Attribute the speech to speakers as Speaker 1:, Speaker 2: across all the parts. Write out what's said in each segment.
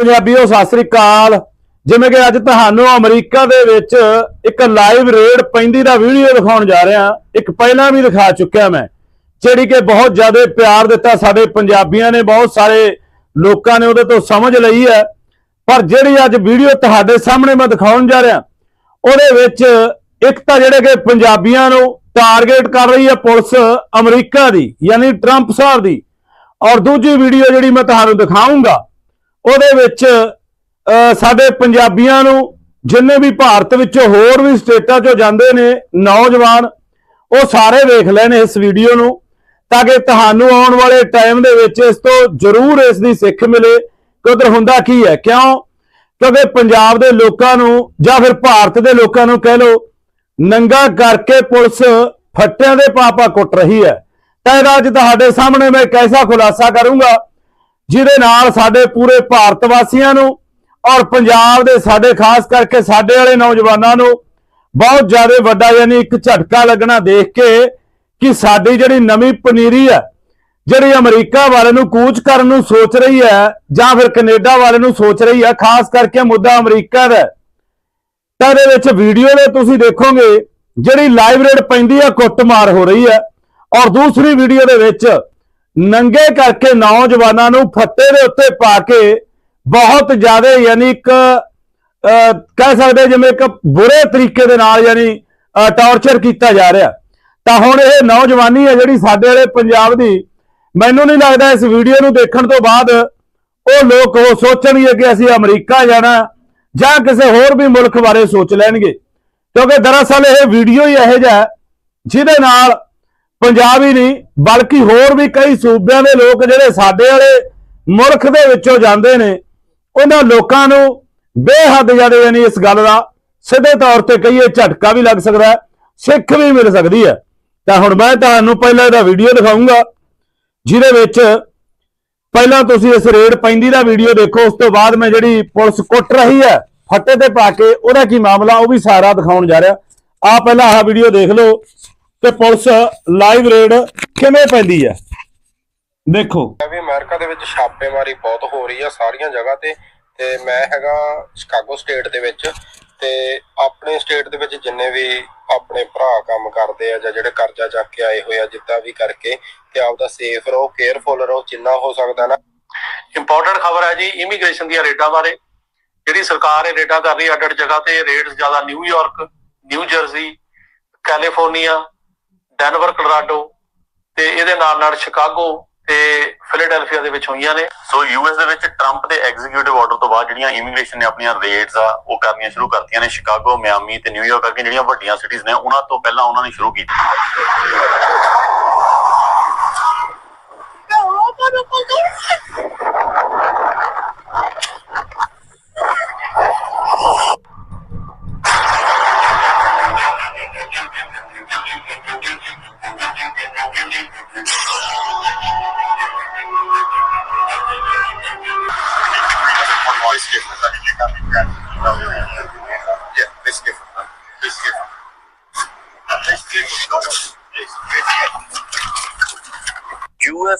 Speaker 1: ਪੰਜਾਬੀਓ, ਸਤਿ ਸ੍ਰੀ ਅਕਾਲ। ਜਿਵੇਂ ਕਿ ਅੱਜ ਤੁਹਾਨੂੰ ਅਮਰੀਕਾ ਦੇ ਵਿੱਚ ਇੱਕ ਲਾਈਵ ਰੇਡ ਪੈਂਦੀ ਦਾ ਵੀਡੀਓ ਦਿਖਾਉਣ ਜਾ ਰਿਹਾ। ਇੱਕ ਪਹਿਲਾਂ ਵੀ ਦਿਖਾ ਚੁੱਕਿਆ ਮੈਂ, ਜਿਹੜੀ ਕਿ ਬਹੁਤ ਜ਼ਿਆਦਾ ਪਿਆਰ ਦਿੱਤਾ ਸਾਡੇ ਪੰਜਾਬੀਆਂ ਨੇ, ਬਹੁਤ ਸਾਰੇ ਲੋਕਾਂ ਨੇ ਉਹਦੇ ਤੋਂ ਸਮਝ ਲਈ ਹੈ। ਪਰ ਜਿਹੜੀ ਅੱਜ ਵੀਡੀਓ ਤੁਹਾਡੇ ਸਾਹਮਣੇ ਮੈਂ ਦਿਖਾਉਣ ਜਾ ਰਿਹਾ, ਉਹਦੇ ਵਿੱਚ ਇੱਕ ਤਾਂ ਜਿਹੜੇ ਕਿ ਪੰਜਾਬੀਆਂ ਨੂੰ ਟਾਰਗੇਟ ਕਰ ਰਹੀ ਹੈ ਪੁਲਿਸ ਅਮਰੀਕਾ ਦੀ, ਯਾਨੀ ਟਰੰਪ ਸਾਹਿਬ ਦੀ। ਔਰ ਦੂਜੀ ਵੀਡੀਓ ਜਿਹੜੀ ਮੈਂ ਤੁਹਾਨੂੰ ਦਿਖਾਉਂਗਾ ਉਹਦੇ ਵਿੱਚ ਸਾਡੇ ਪੰਜਾਬੀਆਂ ਨੂੰ ਜਿੰਨੇ ਵੀ ਭਾਰਤ ਵਿੱਚੋਂ ਹੋਰ ਵੀ ਸਟੇਟਾਂ 'ਚੋਂ ਜਾਂਦੇ ਨੇ ਨੌਜਵਾਨ, ਉਹ ਸਾਰੇ ਵੇਖ ਲੈਣ ਇਸ ਵੀਡੀਓ ਨੂੰ ਤਾਂ ਕਿ ਤੁਹਾਨੂੰ ਆਉਣ ਵਾਲੇ ਟਾਈਮ ਦੇ ਵਿੱਚ ਇਸ ਤੋਂ ਜ਼ਰੂਰ ਇਸ ਦੀ ਸਿੱਖ ਮਿਲੇ ਕਿ ਉਧਰ ਹੁੰਦਾ ਕੀ ਹੈ, ਕਿਉਂ? ਕਿਉਂਕਿ ਪੰਜਾਬ ਦੇ ਲੋਕਾਂ ਨੂੰ ਜਾਂ ਫਿਰ ਭਾਰਤ ਦੇ ਲੋਕਾਂ ਨੂੰ ਕਹਿ ਲਓ, ਨੰਗਾ ਕਰਕੇ ਪੁਲਿਸ ਫੱਟਿਆਂ ਦੇ ਪਾਪਾ ਕੁੱਟ ਰਹੀ ਹੈ। ਤਾਂ ਇਹਦਾ ਅੱਜ ਤੁਹਾਡੇ ਸਾਹਮਣੇ ਮੈਂ ਇੱਕ ਐਸਾ ਖੁਲਾਸਾ ਕਰੂੰਗਾ ਜਿਹਦੇ ਨਾਲ ਸਾਡੇ ਪੂਰੇ ਭਾਰਤ ਵਾਸੀਆਂ ਨੂੰ ਔਰ ਪੰਜਾਬ ਦੇ ਸਾਡੇ, ਖਾਸ ਕਰਕੇ ਸਾਡੇ ਵਾਲੇ ਨੌਜਵਾਨਾਂ ਨੂੰ ਬਹੁਤ ਜ਼ਿਆਦਾ ਵੱਡਾ ਯਾਨੀ ਇੱਕ ਝਟਕਾ ਲੱਗਣਾ ਦੇਖ ਕੇ ਕਿ ਸਾਡੀ ਜਿਹੜੀ ਨਵੀਂ ਪਨੀਰੀ ਹੈ, ਜਿਹੜੀ ਅਮਰੀਕਾ ਵਾਲੇ ਨੂੰ ਕੂਚ ਕਰਨ ਨੂੰ ਸੋਚ ਰਹੀ ਹੈ ਜਾਂ ਫਿਰ ਕੈਨੇਡਾ ਵਾਲੇ ਨੂੰ ਸੋਚ ਰਹੀ ਹੈ, ਖਾਸ ਕਰਕੇ ਮੁੱਦਾ ਅਮਰੀਕਾ ਦਾ, ਤਾਂ ਇਹਦੇ ਵਿੱਚ ਵੀਡੀਓ ਦੇ ਤੁਸੀਂ ਦੇਖੋਗੇ, ਜਿਹੜੀ ਲਾਈਵ ਰੇਡ ਪੈਂਦੀ ਹੈ, ਕੁੱਟਮਾਰ ਹੋ ਰਹੀ ਹੈ ਔਰ ਦੂਸਰੀ ਵੀਡੀਓ ਦੇ ਵਿੱਚ ਨੰਗੇ ਕਰਕੇ ਨੌਜਵਾਨਾਂ ਨੂੰ ਫੱਟੇ ਦੇ ਉੱਤੇ ਪਾ ਕੇ ਬਹੁਤ ਜ਼ਿਆਦਾ ਯਾਨੀ ਇੱਕ ਕਹਿ ਸਕਦੇ ਜਿਵੇਂ ਇੱਕ ਬੁਰੇ ਤਰੀਕੇ ਦੇ ਨਾਲ ਯਾਨੀ ਟੌਰਚਰ ਕੀਤਾ ਜਾ ਰਿਹਾ। ਤਾਂ ਹੁਣ ਇਹ ਨੌਜਵਾਨੀ ਹੈ ਜਿਹੜੀ ਸਾਡੇ ਵਾਲੇ ਪੰਜਾਬ ਦੀ। ਮੈਨੂੰ ਨਹੀਂ ਲੱਗਦਾ ਇਸ ਵੀਡੀਓ ਨੂੰ ਦੇਖਣ ਤੋਂ ਬਾਅਦ ਉਹ ਲੋਕ ਉਹ ਸੋਚਣਗੇ ਕਿ ਅਸੀਂ ਅਮਰੀਕਾ ਜਾਣਾ ਜਾਂ ਕਿਸੇ ਹੋਰ ਵੀ ਮੁਲਕ ਬਾਰੇ ਸੋਚ ਲੈਣਗੇ। ਕਿਉਂਕਿ ਦਰਅਸਲ ਇਹ ਵੀਡੀਓ ਹੀ ਇਹੋ ਜਿਹਾ ਜਿਹਦੇ ਨਾਲ ਪੰਜਾਬ ਹੀ ਨਹੀਂ, ਬਲਕਿ ਹੋਰ ਵੀ ਕਈ ਸੂਬਿਆਂ ਦੇ ਲੋਕ ਜਿਹੜੇ ਸਾਡੇ ਵਾਲੇ ਮੁਲਕ ਦੇ ਵਿੱਚੋਂ ਜਾਂਦੇ ਨੇ, ਉਹਨਾਂ ਲੋਕਾਂ ਨੂੰ ਬੇਹੱਦ ਜ਼ਿਆਦਾ ਯਾਨੀ ਇਸ ਗੱਲ ਦਾ ਸਿੱਧੇ ਤੌਰ ਤੇ ਕਹੀਏ ਝਟਕਾ ਵੀ ਲੱਗ ਸਕਦਾ ਸਿੱਖ ਵੀ ਮਿਲ ਸਕਦੀ ਹੈ। ਤਾਂ ਹੁਣ ਮੈਂ ਤੁਹਾਨੂੰ ਪਹਿਲਾਂ ਇਹਦਾ ਵੀਡੀਓ ਦਿਖਾਉਂਗਾ ਜਿਹਦੇ ਵਿੱਚ ਪਹਿਲਾਂ ਤੁਸੀਂ ਇਸ ਰੇਡ ਪੈਂਦੀ ਦਾ ਵੀਡੀਓ ਦੇਖੋ, ਉਸ ਤੋਂ ਬਾਅਦ ਮੈਂ ਜਿਹੜੀ ਪੁਲਿਸ ਕੁੱਟ ਰਹੀ ਹੈ, ਫੱਟੇ ਤੇ ਪਾ ਕੇ ਉਹਦਾ ਕੀ ਮਾਮਲਾ, ਉਹ ਵੀ ਸਾਰਾ ਦਿਖਾਉਣ ਜਾ ਰਿਹਾ। ਆ ਪਹਿਲਾਂ ਆਹ ਵੀਡੀਓ ਦੇਖ ਲਓ। ਤੇ ਪੁਲਿਸ ਲਾਈਵ ਰੇਡ ਕਿਵੇਂ ਪੈਂਦੀ ਹੈ? ਦੇਖੋ।
Speaker 2: ਵੀ ਅਮਰੀਕਾ ਦੇ ਵਿੱਚ ਛਾਪੇਮਾਰੀ ਬਹੁਤ ਹੋ ਰਹੀ ਆ ਸਾਰੀਆਂ ਜਗ੍ਹਾ ਤੇ ਤੇ ਮੈਂ ਹੈਗਾ ਸ਼ਿਕਾਗੋ ਸਟੇਟ ਦੇ ਵਿੱਚ, ਤੇ ਆਪਣੇ ਸਟੇਟ ਦੇ ਵਿੱਚ ਜਿੰਨੇ ਵੀ ਆਪਣੇ ਭਰਾ ਕੰਮ ਕਰਦੇ ਆ ਜਾਂ ਜਿਹੜੇ ਕਰਜ਼ਾ ਚੱਕ ਕੇ ਆਏ ਹੋਏ ਆ, ਜਿੱਦਾਂ ਵੀ ਕਰਕੇ ਤੇ ਆਪਦਾ ਸੇਫ ਰਹੋ ਕੇਅਰਫੁਲ ਰਹੋ, ਜਿੰਨਾ ਹੋ ਸਕਦਾ ਨਾ।
Speaker 3: ਇੰਪੋਰਟੈਂਟ ਖਬਰ ਹੈ ਜੀ ਇਮੀਗ੍ਰੇਸ਼ਨ ਦੀਆਂ ਰੇਟਾਂ ਬਾਰੇ। ਜਿਹੜੀ ਸਰਕਾਰ ਇਹ ਰੇਡਾਂ ਕਰ ਰਹੀ ਅੱਡ-ਅੱਡ ਜਗ੍ਹਾ ਤੇ, ਰੇਡਸ ਜ਼ਿਆਦਾ New York New Jersey California Denver Colorado ਤੇ ਇਹਦੇ ਨਾਲ ਨਾਲ ਸ਼ਿਕਾਗੋ ਤੇ ਫਿਲਾਡੈਲਫੀਆ ਦੇ ਵਿੱਚ ਹੋਈਆਂ ਨੇ।
Speaker 4: ਸੋ ਯੂਐਸ ਦੇ ਵਿੱਚ ਟਰੰਪ ਦੇ ਐਗਜ਼ੀਕਿਊਟਿਵ ਆਰਡਰ ਤੋਂ ਬਾਅਦ ਜਿਹੜੀਆਂ ਇਮੀਗ੍ਰੇਸ਼ਨ ਨੇ ਆਪਣੀਆਂ ਰੇਡਸ ਆ ਉਹ ਕਰਨੀਆਂ ਸ਼ੁਰੂ ਕਰਤੀਆਂ ਨੇ। ਸ਼ਿਕਾਗੋ ਮਿਆਮੀ ਤੇ ਨਿਊਯਾਰਕ ਵਰਗੀਆਂ ਜਿਹੜੀਆਂ ਵੱਡੀਆਂ ਸਿਟੀਜ਼ ਨੇ ਉਹਨਾਂ ਤੋਂ ਪਹਿਲਾਂ ਉਹਨਾਂ ਨੇ ਸ਼ੁਰੂ ਕੀਤੀ।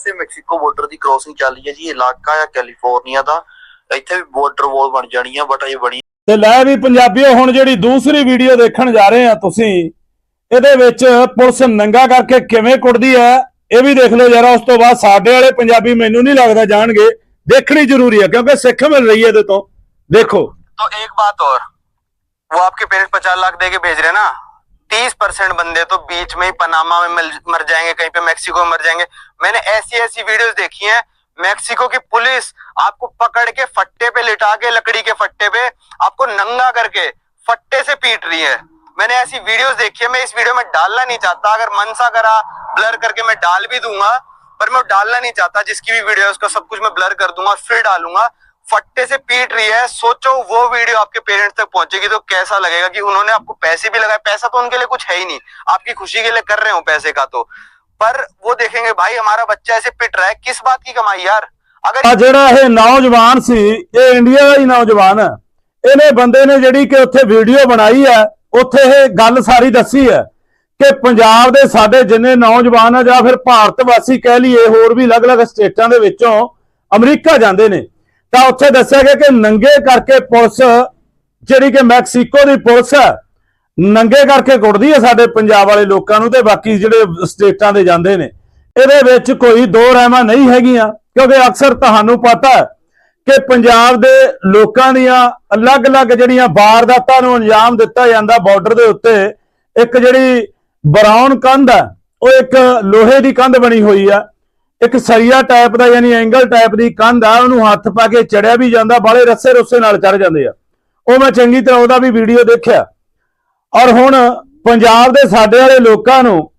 Speaker 5: ਯੂਐਸਏ ਮੈਕਸੀਕੋ ਬਾਰਡਰ ਦੀ ਕ੍ਰੋਸਿੰਗ ਚੱਲ ਰਹੀ ਹੈ ਜੀ ਇਹ ਇਲਾਕਾ ਆ ਕੈਲੀਫੋਰਨੀਆ ਦਾ ਇੱਥੇ ਵੀ ਬਾਰਡਰ ਵਾਲ ਬਣ ਜਾਣੀ ਆ ਬਟ ਇਹ ਬਣੀ
Speaker 1: ਤੇ ਲੈ ਵੀ ਪੰਜਾਬੀਓ ਹੁਣ ਜਿਹੜੀ ਦੂਸਰੀ ਵੀਡੀਓ ਦੇਖਣ ਜਾ ਰਹੇ ਆ ਤੁਸੀਂ ਇਹਦੇ ਵਿੱਚ ਪੁਲਿਸ ਨੰਗਾ ਕਰਕੇ ਕਿਵੇਂ ਕੁੱਟਦੀ ਹੈ ਇਹ ਵੀ ਦੇਖ ਲਓ ਜਰਾ ਉਸ ਤੋਂ ਬਾਅਦ ਸਾਡੇ ਵਾਲੇ ਪੰਜਾਬੀ ਮੈਨੂੰ ਨਹੀਂ ਲੱਗਦਾ ਜਾਣਗੇ ਦੇਖਣੀ ਜ਼ਰੂਰੀ ਹੈ ਕਿਉਂਕਿ ਸਿੱਖ ਮਿਲ ਰਹੀ ਹੈ ਇਹਦੇ ਤੋਂ ਦੇਖੋ
Speaker 5: तो एक बात और वो आपके पेरेंट्स पचास लाख दे के भेज रहे हैं ना तीस परसेंट बंदे तो बीच में ही पनामा में मर जाएँगे, कहीं पे मैक्सिको में मर जाएँगे। मैंने ऐसी ऐसी वीडियोस देखी हैं, मैक्सिको की पुलिस आपको पकड़ के फट्टे पे लिटा के, लकड़ी के फट्टे पे आपको नंगा करके फट्टे से पीट रही है। मैंने ऐसी वीडियोस देखी है, मैं इस वीडियो में डालना नहीं चाहता। अगर मन सा करा, ब्लर करके मैं डाल भी दूँगा, पर मैं डालना नहीं चाहता। जिसकी भी वीडियो है उसका सब कुछ मैं ब्लर कर दूँगा फिर डालूँगा। फट्टे से पीट रही है सोचो वो वीडियो आपके पेरेंट्स तक पहुंचेगी तो कैसा लगेगा कि उन्होंने आपको पैसे भी लगाए पैसा तो उनके लिए कुछ है ही नहीं आपकी खुशी के लिए कर रहे हो पैसे का तो पर वो देखेंगे भाई हमारा बच्चा ऐसे पिट रहा है किस बात की कमाई यार अगर
Speaker 1: ਆ ਜਿਹੜਾ ਇਹ ਨੌਜਵਾਨ ਸੀ ਇਹ ਇੰਡੀਆ ਦਾ ਹੀ ਨੌਜਵਾਨ ਹੈ ਇਹਨੇ ਬੰਦੇ ਨੇ ਜਿਹੜੀ ਕਿ ਉੱਥੇ ਵੀਡੀਓ ਬਣਾਈ ਹੈ ਉੱਥੇ ਇਹ ਗੱਲ ਸਾਰੀ ਦੱਸੀ ਹੈ ਕਿ ਪੰਜਾਬ ਦੇ ਸਾਡੇ ਜਿੰਨੇ ਨੌਜਵਾਨ ਆ ਜਾਂ ਫਿਰ ਭਾਰਤ ਵਾਸੀ ਕਹਿ ਲਈਏ ਹੋਰ ਵੀ ਅਲੱਗ-ਅਲੱਗ ਸਟੇਟਾਂ ਦੇ ਵਿੱਚੋਂ ਅਮਰੀਕਾ ਜਾਂਦੇ ਨੇ ਤਾਂ ਉੱਥੇ ਦੱਸਿਆ ਗਿਆ ਕਿ ਨੰਗੇ ਕਰਕੇ ਪੁਲਿਸ, ਜਿਹੜੀ ਕਿ ਮੈਕਸੀਕੋ ਦੀ ਪੁਲਿਸ ਹੈ, ਨੰਗੇ ਕਰਕੇ ਕੁੱਟਦੀ ਹੈ ਸਾਡੇ ਪੰਜਾਬ ਵਾਲੇ ਲੋਕਾਂ ਨੂੰ ਤੇ ਬਾਕੀ ਜਿਹੜੇ ਸਟੇਟਾਂ ਦੇ ਜਾਂਦੇ ਨੇ। ਇਹਦੇ ਵਿੱਚ ਕੋਈ ਦੋ ਰਹਿਮਾ ਨਹੀਂ ਹੈਗੀਆਂ, ਕਿਉਂਕਿ ਅਕਸਰ ਤੁਹਾਨੂੰ ਪਤਾ ਕਿ ਪੰਜਾਬ ਦੇ ਲੋਕਾਂ ਦੀਆਂ ਅਲੱਗ-ਅਲੱਗ ਜਿਹੜੀਆਂ ਵਾਰਦਾਤਾਂ ਨੂੰ ਅੰਜਾਮ ਦਿੱਤਾ ਜਾਂਦਾ ਬਾਰਡਰ ਦੇ ਉੱਤੇ, ਇੱਕ ਜਿਹੜੀ ਬਰਾਊਨ ਕੰਧ ਹੈ, ਉਹ ਇੱਕ ਲੋਹੇ ਦੀ ਕੰਧ ਬਣੀ ਹੋਈ ਆ ਇੱਕ ਸਰੀਆ ਟਾਈਪ ਦਾ ਯਾਨੀ ਐਂਗਲ ਟਾਈਪ ਦੀ ਕੰਧ ਆ, ਉਹਨੂੰ ਹੱਥ ਪਾ ਕੇ ਚੜਿਆ ਵੀ ਜਾਂਦਾ, ਬਾਲੇ ਰੱਸੇ ਰੁੱਸੇ ਨਾਲ ਚੜ ਜਾਂਦੇ ਆ। ਉਹ ਮੈਂ ਚੰਗੀ ਤਰ੍ਹਾਂ ਉਹਦਾ ਵੀ ਵੀਡੀਓ ਦੇਖਿਆ। ਔਰ ਹੁਣ ਪੰਜਾਬ ਦੇ ਸਾਡੇ ਵਾਲੇ ਲੋਕਾਂ ਨੂੰ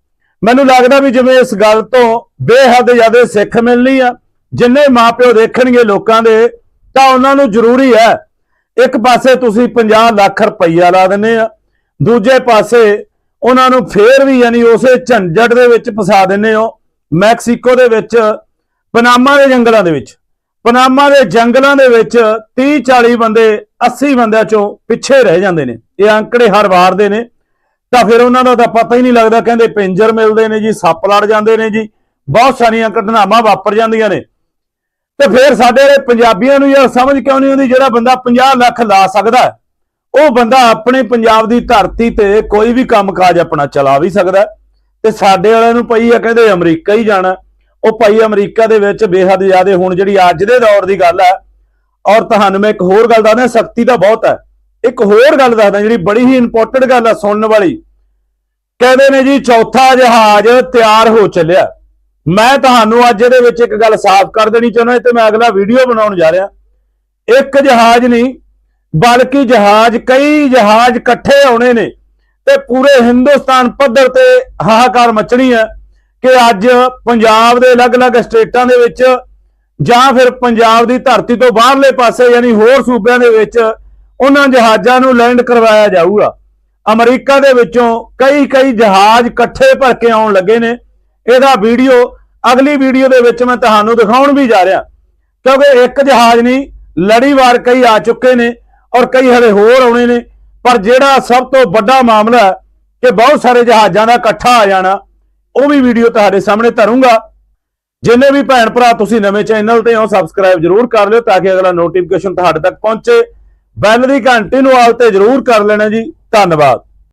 Speaker 1: ਮੈਨੂੰ ਲੱਗਦਾ ਵੀ ਜਿਵੇਂ ਇਸ ਗੱਲ ਤੋਂ ਬੇਹੱਦ ਜ਼ਿਆਦਾ ਸਿੱਖ ਮਿਲਣੀ ਆ, ਜਿੰਨੇ ਮਾਪਿਓ ਦੇਖਣਗੇ ਲੋਕਾਂ ਦੇ, ਤਾਂ ਉਹਨਾਂ ਨੂੰ ਜ਼ਰੂਰੀ ਹੈ, ਇੱਕ ਪਾਸੇ ਤੁਸੀਂ 50 ਲੱਖ ਰੁਪਈਆ ਲਾ ਦਿੰਦੇ ਆ, ਦੂਜੇ ਪਾਸੇ ਉਹਨਾਂ ਨੂੰ ਫੇਰ ਵੀ ਯਾਨੀ ਉਸੇ ਝੰਜਟ ਦੇ ਵਿੱਚ ਫਸਾ ਦਿੰਦੇ ਹੋ। ਮੈਕਸੀਕੋ ਦੇ ਵਿੱਚ, ਪਨਾਮਾ ਦੇ ਜੰਗਲਾਂ ਦੇ ਵਿੱਚ। ਪਨਾਮਾ ਦੇ ਜੰਗਲਾਂ ਦੇ ਵਿੱਚ 30 40 ਬੰਦੇ 80 ਬੰਦਿਆਂ ਚੋਂ ਪਿੱਛੇ ਰਹਿ ਜਾਂਦੇ ਨੇ। ਇਹ ਅੰਕੜੇ ਹਰ ਵਾਰ ਦੇ ਨੇ। ਤਾਂ ਫਿਰ ਉਹਨਾਂ ਦਾ ਤਾਂ ਪਤਾ ਹੀ ਨਹੀਂ ਲੱਗਦਾ, ਕਹਿੰਦੇ ਪਿੰਜਰ ਮਿਲਦੇ ਨੇ ਜੀ, ਸੱਪ ਲੜ ਜਾਂਦੇ ਨੇ ਜੀ। ਬਹੁਤ ਸਾਰੀਆਂ ਘਟਨਾਵਾਂ ਵਾਪਰ ਜਾਂਦੀਆਂ ਨੇ। ਤੇ ਫਿਰ ਸਾਡੇ ਵਾਲੇ ਪੰਜਾਬੀਆਂ ਨੂੰ ਯਾਰ ਸਮਝ ਕਿਉਂ ਨਹੀਂ ਆਉਂਦੀ, ਜਿਹੜਾ ਬੰਦਾ 50 ਲੱਖ ਲਾ ਸਕਦਾ ਉਹ ਬੰਦਾ ਆਪਣੇ ਪੰਜਾਬ ਦੀ ਧਰਤੀ ਤੇ ਕੋਈ ਵੀ ਕੰਮਕਾਜ ਆਪਣਾ ਚਲਾ ਵੀ ਸਕਦਾ ਤੇ ਸਾਡੇ ਵਾਲਿਆਂ ਨੂੰ ਪਈ ਆ, ਕਹਿੰਦੇ ਅਮਰੀਕਾ ਹੀ ਜਾਣਾ। ਉਹ ਭਾਈ ਅਮਰੀਕਾ ਦੇ ਵਿੱਚ ਬੇਹੱਦ ਜ਼ਿਆਦੇ, ਹੁਣ ਜਿਹੜੀ ਅੱਜ ਦੇ ਦੌਰ ਦੀ ਗੱਲ ਹੈ ਔਰ ਤੁਹਾਨੂੰ ਮੈਂ ਇੱਕ ਹੋਰ ਗੱਲ ਦੱਸਦਾ ਸ਼ਕਤੀ ਤਾਂ ਬਹੁਤ ਹੈ ਇੱਕ ਹੋਰ ਗੱਲ ਦੱਸਦਾ, ਜਿਹੜੀ ਬੜੀ ਹੀ ਇੰਪੋਰਟੈਂਟ ਗੱਲ ਆ ਸੁਣਨ ਵਾਲੀ। ਕਹਿੰਦੇ ਨੇ ਜੀ, ਚੌਥਾ ਜਹਾਜ਼ ਤਿਆਰ ਹੋ ਚੱਲਿਆ। ਮੈਂ ਤੁਹਾਨੂੰ ਅੱਜ ਇਹਦੇ ਵਿੱਚ ਇੱਕ ਗੱਲ ਸਾਫ਼ ਕਰ ਦੇਣੀ ਚਾਹੁੰਦਾ ਤੇ ਮੈਂ ਅਗਲਾ ਵੀਡੀਓ ਬਣਾਉਣ ਜਾ ਰਿਹਾ। ਇੱਕ ਜਹਾਜ਼ ਨਹੀਂ, ਬਲਕਿ ਜਹਾਜ਼, ਕਈ ਜਹਾਜ਼ ਇਕੱਠੇ ਆਉਣੇ ਨੇ। ਤੇ ਪੂਰੇ ਹਿੰਦੁਸਤਾਨ ਪੱਧਰ ਤੇ ਹਾਹਾਕਾਰ ਮਚਣੀ ਹੈ ਕਿ ਅੱਜ ਪੰਜਾਬ ਦੇ ਅਲੱਗ-ਅਲੱਗ ਸਟੇਟਾਂ ਦੇ ਵਿੱਚ ਜਾਂ ਫਿਰ ਪੰਜਾਬ ਦੀ ਧਰਤੀ ਤੋਂ ਬਾਹਰਲੇ ਪਾਸੇ ਯਾਨੀ ਹੋਰ ਸੂਬਿਆਂ ਦੇ ਵਿੱਚ ਉਹਨਾਂ ਜਹਾਜ਼ਾਂ ਨੂੰ ਲੈਂਡ ਕਰਵਾਇਆ ਜਾਊਗਾ। ਅਮਰੀਕਾ ਦੇ ਵਿੱਚੋਂ ਕਈ ਕਈ ਜਹਾਜ਼ ਇਕੱਠੇ ਭਰ ਕੇ ਆਉਣ ਲੱਗੇ ਨੇ। ਇਹਦਾ ਵੀਡੀਓ, ਅਗਲੀ ਵੀਡੀਓ ਦੇ ਵਿੱਚ ਮੈਂ ਤੁਹਾਨੂੰ ਦਿਖਾਉਣ ਵੀ ਜਾ ਰਿਹਾ। ਕਿਉਂਕਿ ਇੱਕ ਜਹਾਜ਼ ਨਹੀਂ, ਲੜੀਵਾਰ ਕਈ ਆ ਚੁੱਕੇ ਨੇ ਔਰ ਕਈ ਹਲੇ ਹੋਰ ਆਉਣੇ ਨੇ। ਪਰ ਜਿਹੜਾ ਸਭ ਤੋਂ ਵੱਡਾ ਮਾਮਲਾ ਹੈ ਕਿ ਬਹੁਤ ਸਾਰੇ ਜਹਾਜ਼ਾਂ ਦਾ ਇਕੱਠਾ ਆ ਜਾਣਾ, ਉਹ ਵੀ ਵੀਡੀਓ ਤੁਹਾਡੇ ਸਾਹਮਣੇ ਧਰੂੰਗਾ। ਜਿੰਨੇ ਵੀ ਭੈਣ ਭਰਾ ਤੁਸੀਂ ਨਵੇਂ ਚੈਨਲ ਤੇ ਹੋ ਸਬਸਕ੍ਰਾਈਬ ਜਰੂਰ ਕਰ ਲਿਓ ਤਾਂ ਕਿ ਅਗਲਾ ਨੋਟੀਫਿਕੇਸ਼ਨ ਤੁਹਾਡੇ ਤੱਕ ਪਹੁੰਚੇ। ਬੈਲ ਦੀ ਘੰਟੀ ਨੂੰ ਆਲ ਤੇ ਜਰੂਰ ਕਰ ਲੈਣਾ ਜੀ। ਧੰਨਵਾਦ।